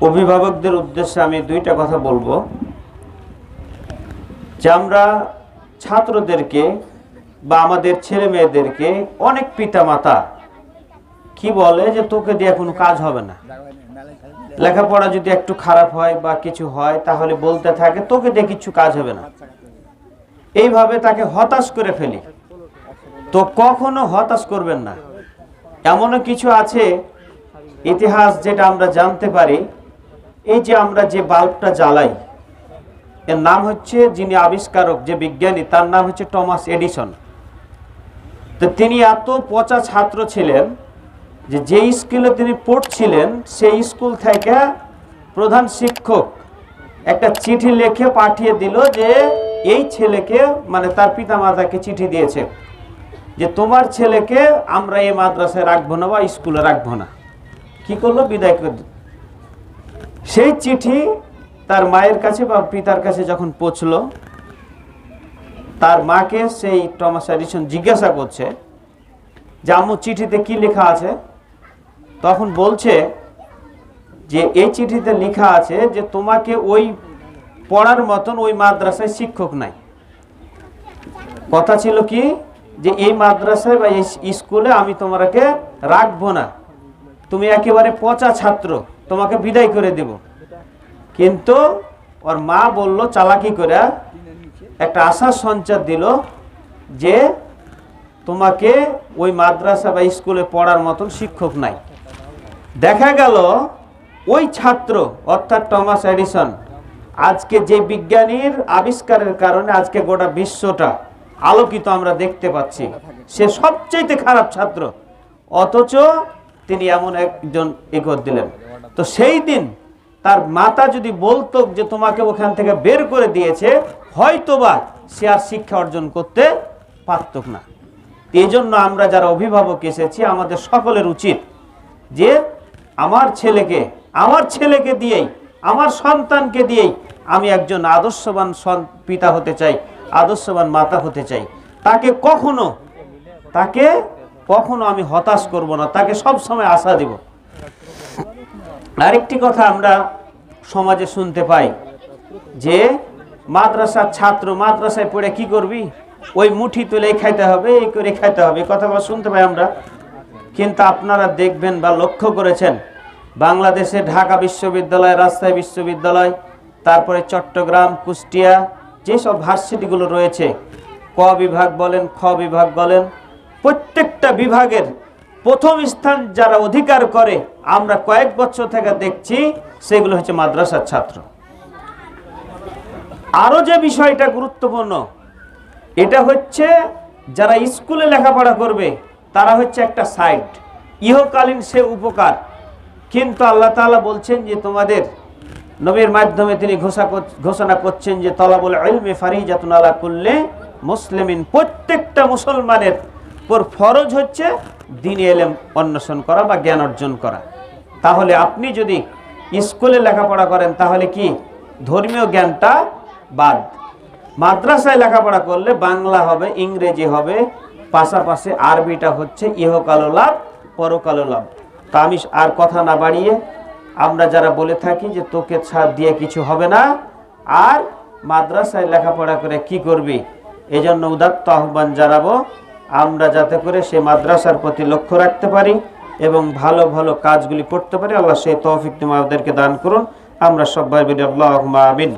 অভিভাবকদের উদ্দেশ্যে আমি দুইটা কথা বলব। যে আমরা ছাত্রদেরকে বা আমাদের ছেলে মেয়েদেরকে অনেক পিতামাতা কি বলে যে তোকে দিয়ে কোনো কাজ হবে না। লেখাপড়া যদি একটু খারাপ হয় বা কিছু হয় তাহলে বলতে থাকে, তোকে দিয়ে কিছু কাজ হবে না। এইভাবে তাকে হতাশ করে ফেলি। তো কখনো হতাশ করবেন না। এমনও কিছু আছে ইতিহাস যেটা আমরা জানতে পারি এই যে আমরা যে বাল্বটা জ্বালাই, এর নাম হচ্ছে যিনি আবিষ্কারক, যে বিজ্ঞানী, তার নাম হচ্ছে টমাস এডিসন। তো তিনি এত পচা ছাত্র ছিলেন যে যে স্কুলে তিনি পড়ছিলেন, সেই স্কুল থেকে প্রধান শিক্ষক একটা চিঠি লিখে পাঠিয়ে দিল যে এই ছেলেকে মানে তার পিতামাতাকে চিঠি দিয়েছে যে তোমার ছেলেকে আমরা এই মাদ্রাসায় রাখব না বা স্কুলে রাখব না। কি করল? বিদায় করে। সেই চিঠি তার মায়ের কাছে বা পিতার কাছে যখন পৌঁছলো, তার মাকে সেই টমাস এডিসন জিজ্ঞাসা করছে যে, আম্মু, চিঠিতে কি লেখা আছে? তখন বলছে যে, এই চিঠিতে লেখা আছে যে, তোমাকে ওই পড়ার মতন ওই মাদ্রাসায় শিক্ষক নাই। কথা ছিল কি যে, এই মাদ্রাসায় বা এই স্কুলে আমি তোমাকে রাখব না। তুমি একেবারে পচা ছাত্র। তোমাকে বিদায় করে দেব। কিন্তু ওর মা বলল, চালাকি করে একটা আশার সঞ্চার দিল যে তোমাকে ওই মাদ্রাসা বা স্কুলে পড়ার মতন শিক্ষক নাই। দেখা গেল, ওই ছাত্র, অর্থাৎ টমাস এডিসন, আজকে যে বিজ্ঞানীর আবিষ্কারের কারণে আজকে গোটা বিশ্বটা আলোকিত আমরা দেখতে পাচ্ছি, সে সবচেয়ে খারাপ ছাত্র, অথচ তিনি এমন একজন এগোর দিলেন। তো সেই দিন তার মাতা যদি বলতো যে তোমাকে ওখান থেকে বের করে দিয়েছে, হয়তোবা সে আর শিক্ষা অর্জন করতে পারত না। এই জন্য আমরা যারা অভিভাবক এসেছি, আমাদের সকলের উচিত যে আমার ছেলেকে আমার ছেলেকে দিয়েই, আমার সন্তানকে দিয়েই আমি একজন আদর্শবান পিতা হতে চাই, আদর্শবান মাতা হতে চাই। তাকে কখনো তাকে কখনো আমি হতাশ করব না, তাকে সব সময় আশা দিব। আরেকটি কথা আমরা সমাজে শুনতে পাই যে মাদ্রাসার ছাত্র মাদ্রাসায় পড়ে কি করবি? ওই মুঠি তুলে খাইতে হবে, এই করে খাইতে হবে কথাগুলো শুনতে পাই আমরা। কিন্তু আপনারা দেখবেন বা লক্ষ্য করেছেন, বাংলাদেশে ঢাকা বিশ্ববিদ্যালয়, রাজশাহী বিশ্ববিদ্যালয়, তারপরে চট্টগ্রাম, কুষ্টিয়া, যেসব ভার্সিটিগুলো রয়েছে, ক বিভাগ বলেন, খ বিভাগ বলেন, প্রত্যেকটা বিভাগের প্রথম স্থান যারা অধিকার করে, আমরা কয়েক বছর থেকে দেখছি সেগুলো হচ্ছে মাদ্রাসার ছাত্র। আরও যে বিষয়টা গুরুত্বপূর্ণ, এটা হচ্ছে যারা স্কুলে লেখাপড়া করবে, তারা হচ্ছে একটা সাইড। ইহকালীন সে উপকার। কিন্তু আল্লাহ তাআলা বলছেন যে তোমাদের নবীর মাধ্যমে তিনি কর- ঘোষণা করছেন যে তলাবুল ইলমে ফারিজাতুন আলা কুল্লে মুসলিমিন। প্রত্যেকটা মুসলমানের পর ফরজ হচ্ছে দিন এলেম অন্বেষণ করা বা জ্ঞান অর্জন করা। তাহলে আপনি যদি স্কুলে লেখাপড়া করেন, তাহলে কি? ধর্মীয় জ্ঞানটা বাদ। মাদ্রাসায় লেখাপড়া করলে বাংলা হবে, ইংরেজি হবে, পাশাপাশি আরবিটা হচ্ছে ইহকালো লাভ পরকালো লাভ। তা আমি আর কথা না বাড়িয়ে আমরা যারা বলে থাকি যে তোকে ছাড় দিয়ে কিছু হবে না, আর মাদ্রাসায় লেখাপড়া করে কি করবি? এই জন্য উদাত্ত আহ্বান জানাব আমরা যাতে করে সে মাদ্রাসার প্রতি লক্ষ্য রাখতে পারি এবং ভালো ভালো কাজগুলি করতে পারি, আল্লাহ সেই তৌফিক তুমি আমাদেরকে দান করুন। আমরা সবাই বলি আল্লাহ আমিন।